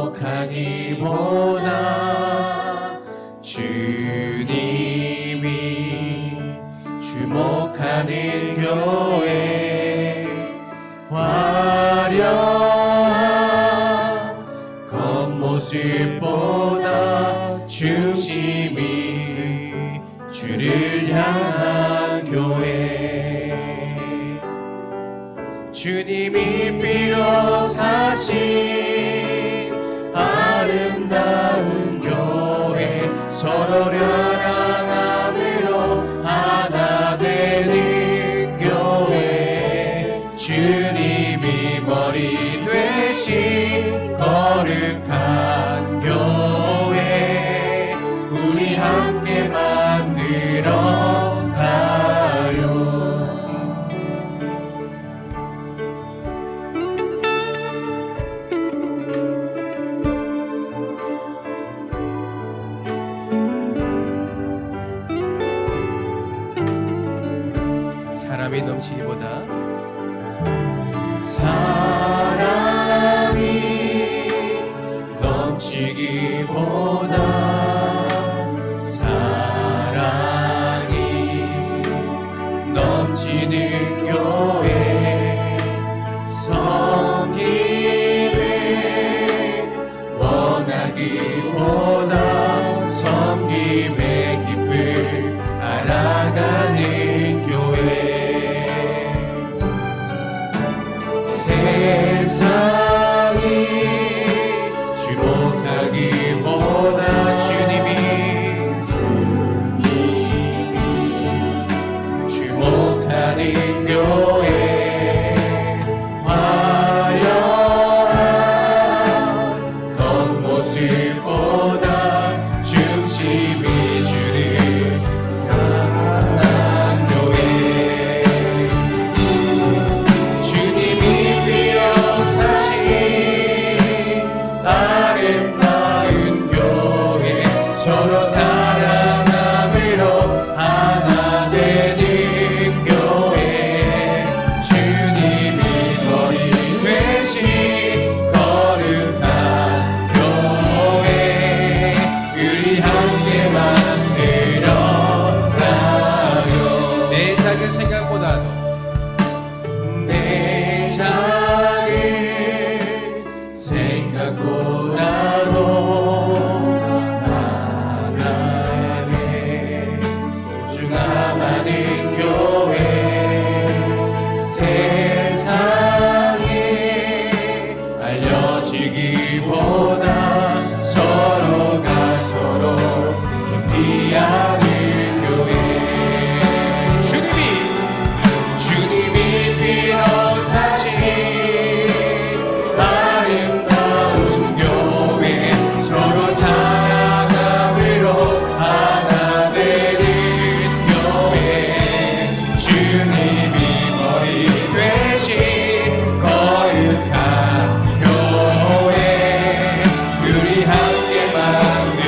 주목하니보다 주님이 주목하는 교회 화려한 겉모습보다 중심이 주를 향한 교회. 주님이 필요 agi bona my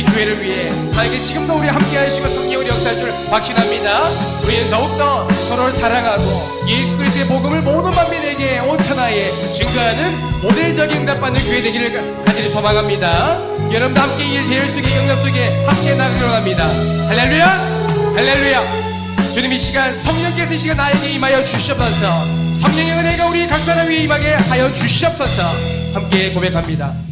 우리 교회를 위해 하나님께 지금도 우리 함께 하시고 성령을 역사할 줄 확신합니다. 우리는 더욱더 서로를 사랑하고 예수 그리스도의 복음을 모든 만민에게 온 천하에 증거하는 모델적인 응답받는 교회 되기를 간절히 소망합니다. 여러분도 함께 이 대열 속에 응답 속에 함께 나가기로 합니다. 할렐루야! 할렐루야! 주님 이 시간 성령께서 이 시간 나에게 임하여 주시옵소서. 성령의 은혜가 우리 각 사람 위에 임하게 하여 주시옵소서. 함께 고백합니다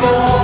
Lord.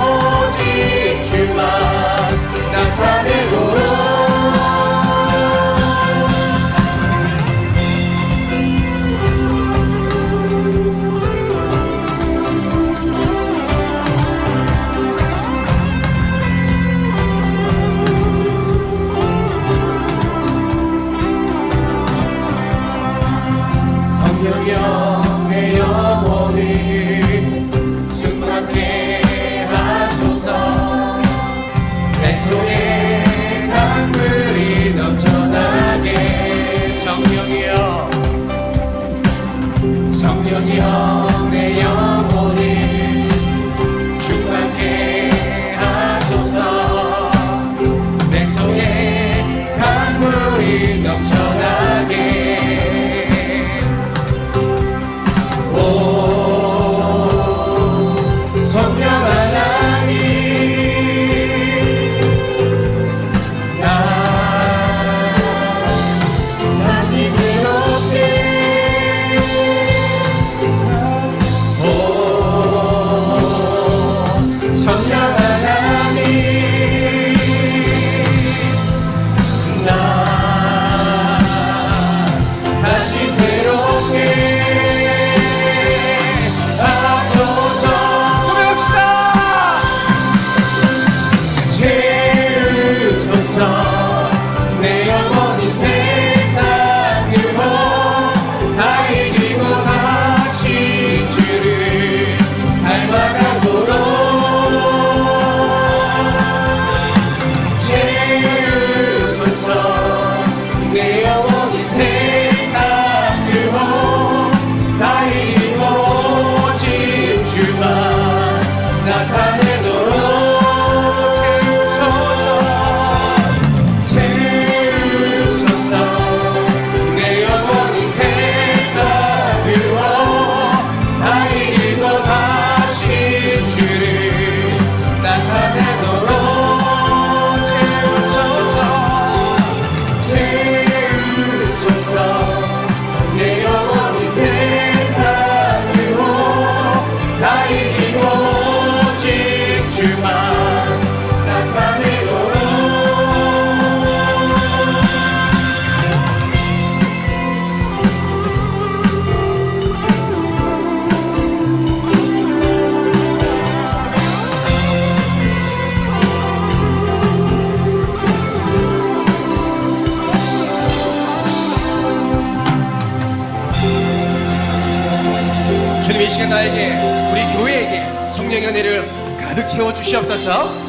가득 채워 주시옵소서.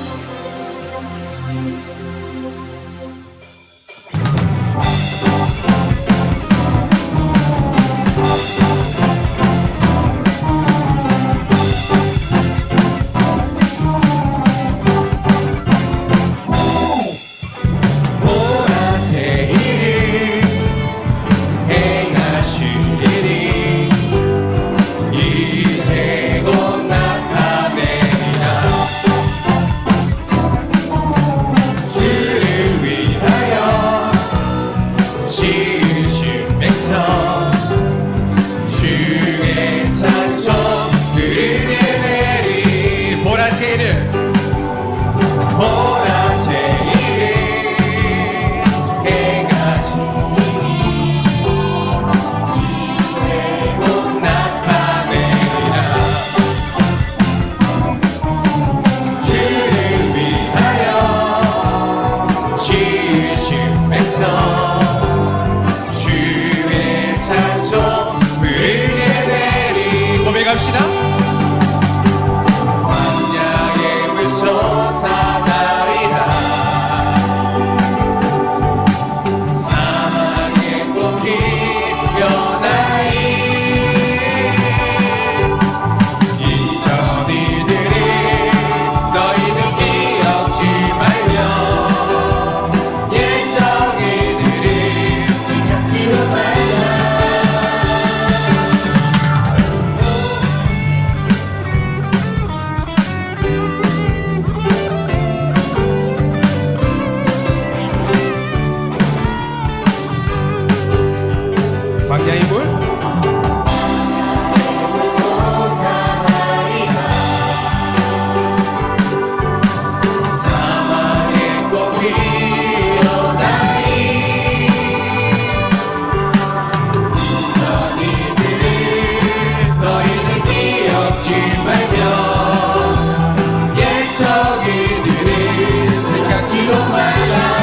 your mind.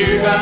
20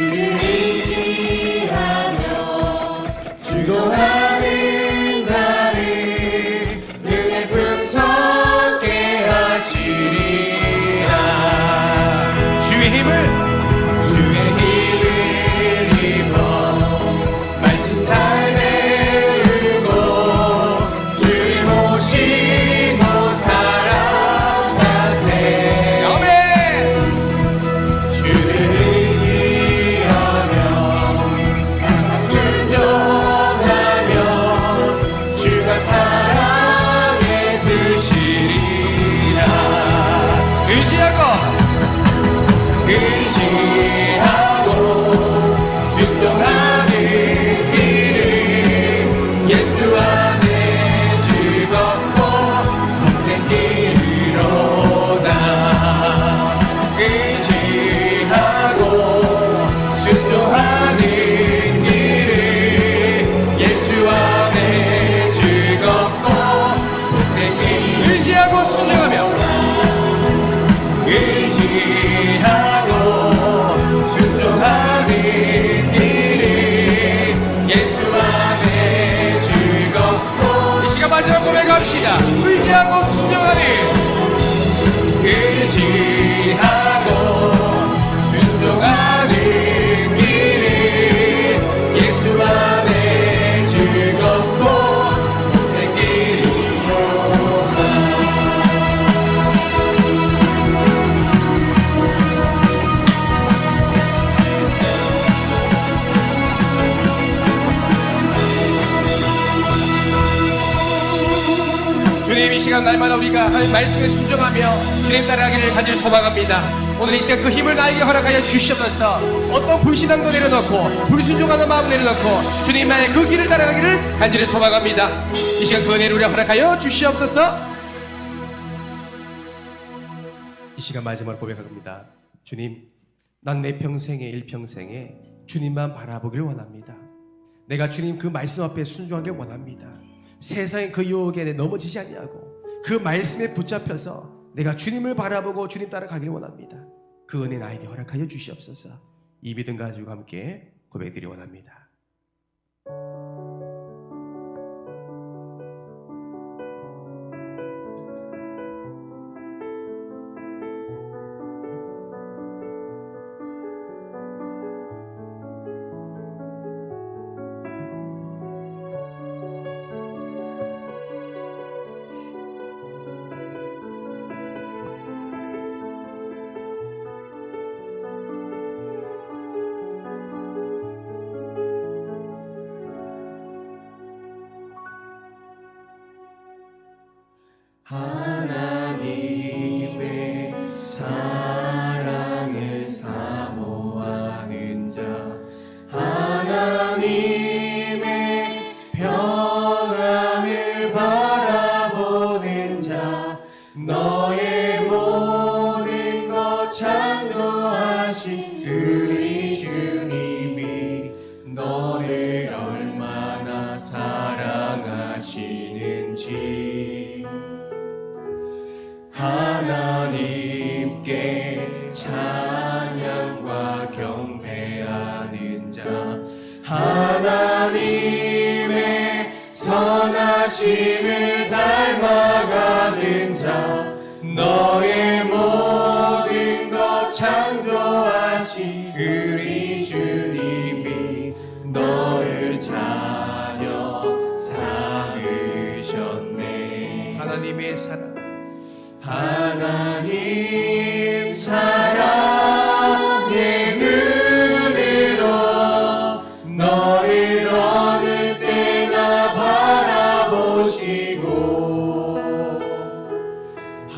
의지하며 순종하 의 주님 이 시간 날마다 우리가 말씀에 순종하며 주님 따라가기를 간절히 소망합니다. 오늘 이 시간 그 힘을 나에게 허락하여 주시옵소서 어떤 불신앙도 내려놓고 불순종하는 마음 내려놓고 주님만의 그 길을 따라가기를 간절히 소망합니다. 이 시간 그 은혜를 우리 허락하여 주시옵소서 이 시간 마지막으로 고백합니다. 주님, 난 내 평생에 일평생에 주님만 바라보길 원합니다. 내가 주님 그 말씀 앞에 순종하길 원합니다. 세상의 그 유혹에 내 넘어지지 아니하고 그 말씀에 붙잡혀서 내가 주님을 바라보고 주님 따라가길 원합니다. 그 은혜 나에게 허락하여 주시옵소서. 이 믿음 가지고 함께 고백드리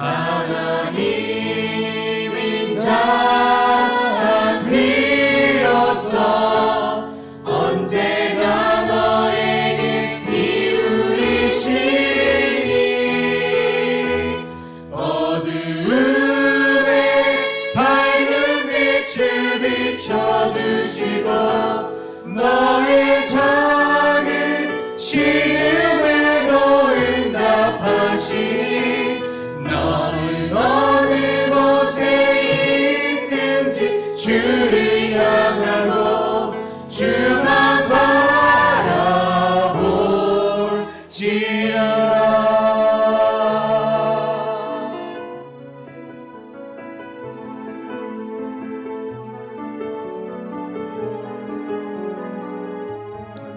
하나님 인자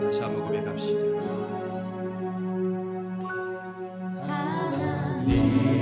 다시 한번 고백합시다. 하나님.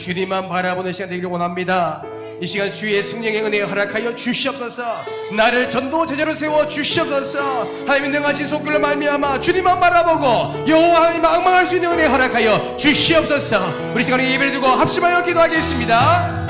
주님만 바라보는 시간 되기를 원합니다. 이 시간 주의 성령의 은혜 허락하여 주시옵소서. 나를 전도 제자로 세워 주시옵소서. 하나님 능하신 손길로 말미암아 주님만 바라보고 여호와 하나님 악망할 수 있는 은혜 허락하여 주시옵소서. 우리 시간에 예배를 두고 합심하여 기도하겠습니다.